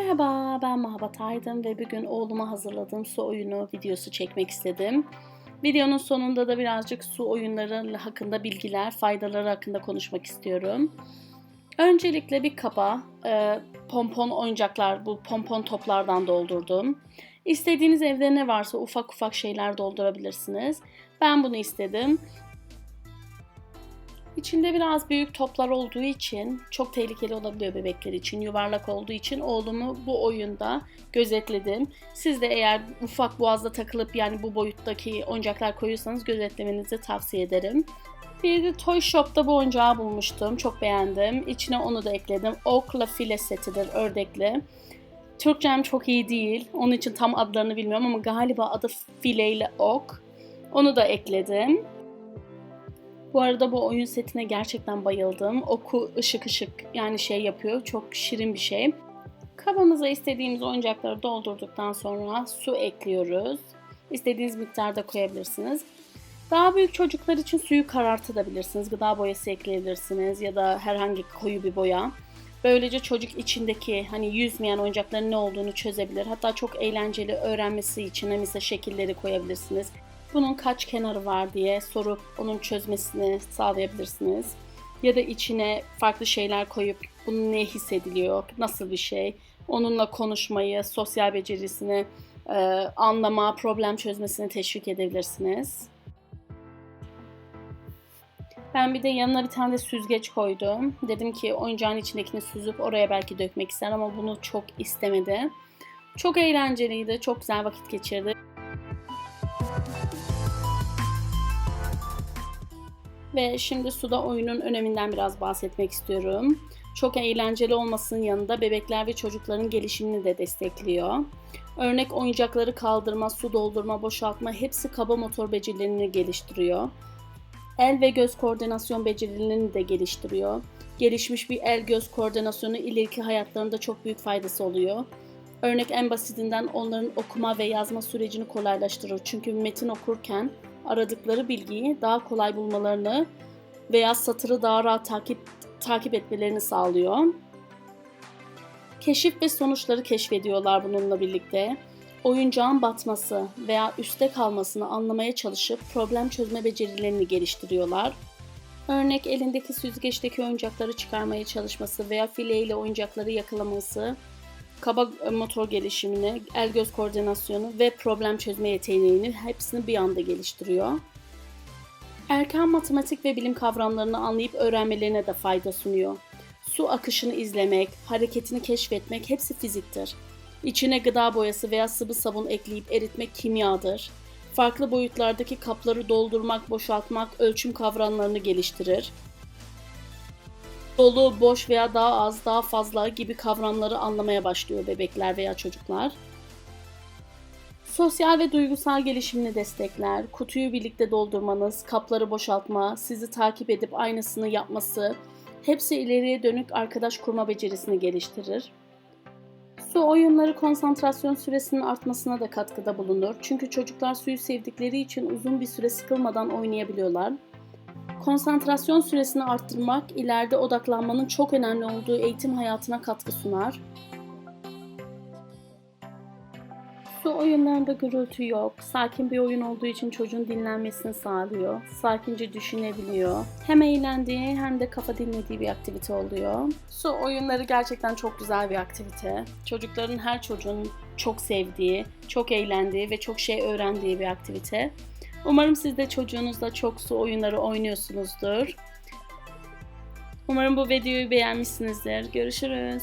Merhaba, ben Mahabat Aydın ve bugün oğluma hazırladığım su oyunu videosu çekmek istedim. Videonun sonunda da birazcık su oyunları hakkında bilgiler, faydaları hakkında konuşmak istiyorum. Öncelikle bir kaba e, pompon oyuncaklar, bu pompon toplardan doldurdum. İstediğiniz evde ne varsa ufak ufak şeyler doldurabilirsiniz. Ben bunu istedim. İçinde biraz büyük toplar olduğu için çok tehlikeli olabiliyor bebekler için. Yuvarlak olduğu için oğlumu bu oyunda gözetledim. Siz de eğer ufak boğazda takılıp yani bu boyuttaki oyuncaklar koyuyorsanız gözetlemenizi tavsiye ederim. Bir de Toy Shop'ta bu oyuncağı bulmuştum. Çok beğendim. İçine onu da ekledim. Okla file setidir, ördekli. Türkçem çok iyi değil. Onun için tam adlarını bilmiyorum ama galiba adı file ile ok. Onu da ekledim. Bu arada bu oyun setine gerçekten bayıldım. Oku ışık ışık yani şey yapıyor. Çok şirin bir şey. Kabımıza istediğimiz oyuncakları doldurduktan sonra su ekliyoruz. İstediğiniz miktarda koyabilirsiniz. Daha büyük çocuklar için suyu karartabilirsiniz. Gıda boyası ekleyebilirsiniz ya da herhangi koyu bir boya. Böylece çocuk içindeki hani yüzmeyen oyuncakların ne olduğunu çözebilir. Hatta çok eğlenceli öğrenmesi için mesela şekilleri koyabilirsiniz bunun kaç kenarı var diye sorup onun çözmesini sağlayabilirsiniz. Ya da içine farklı şeyler koyup bunun ne hissediliyor, nasıl bir şey, onunla konuşmayı, sosyal becerisini e, anlama, problem çözmesini teşvik edebilirsiniz. Ben bir de yanına bir tane de süzgeç koydum. Dedim ki oyuncağın içindekini süzüp oraya belki dökmek ister ama bunu çok istemedi. Çok eğlenceliydi, çok güzel vakit geçirdi. Ve şimdi suda oyunun öneminden biraz bahsetmek istiyorum. Çok eğlenceli olmasının yanında bebekler ve çocukların gelişimini de destekliyor. Örnek oyuncakları kaldırma, su doldurma, boşaltma hepsi kaba motor becerilerini geliştiriyor. El ve göz koordinasyon becerilerini de geliştiriyor. Gelişmiş bir el göz koordinasyonu ileriki hayatlarında çok büyük faydası oluyor. Örnek en basitinden onların okuma ve yazma sürecini kolaylaştırır. Çünkü metin okurken aradıkları bilgiyi daha kolay bulmalarını veya satırı daha rahat takip takip etmelerini sağlıyor. Keşif ve sonuçları keşfediyorlar bununla birlikte. Oyuncağın batması veya üste kalmasını anlamaya çalışıp problem çözme becerilerini geliştiriyorlar. Örnek elindeki süzgeçteki oyuncakları çıkarmaya çalışması veya fileyle oyuncakları yakalaması kaba motor gelişimini, el göz koordinasyonu ve problem çözme yeteneğini hepsini bir anda geliştiriyor. Erken matematik ve bilim kavramlarını anlayıp öğrenmelerine de fayda sunuyor. Su akışını izlemek, hareketini keşfetmek hepsi fiziktir. İçine gıda boyası veya sıvı sabun ekleyip eritmek kimyadır. Farklı boyutlardaki kapları doldurmak, boşaltmak ölçüm kavramlarını geliştirir dolu, boş veya daha az, daha fazla gibi kavramları anlamaya başlıyor bebekler veya çocuklar. Sosyal ve duygusal gelişimini destekler. Kutuyu birlikte doldurmanız, kapları boşaltma, sizi takip edip aynısını yapması hepsi ileriye dönük arkadaş kurma becerisini geliştirir. Su oyunları konsantrasyon süresinin artmasına da katkıda bulunur. Çünkü çocuklar suyu sevdikleri için uzun bir süre sıkılmadan oynayabiliyorlar. Konsantrasyon süresini arttırmak ileride odaklanmanın çok önemli olduğu eğitim hayatına katkı sunar. Su oyunlarında gürültü yok. Sakin bir oyun olduğu için çocuğun dinlenmesini sağlıyor. Sakince düşünebiliyor. Hem eğlendiği hem de kafa dinlediği bir aktivite oluyor. Su oyunları gerçekten çok güzel bir aktivite. Çocukların her çocuğun çok sevdiği, çok eğlendiği ve çok şey öğrendiği bir aktivite. Umarım siz de çocuğunuzla çok su oyunları oynuyorsunuzdur. Umarım bu videoyu beğenmişsinizdir. Görüşürüz.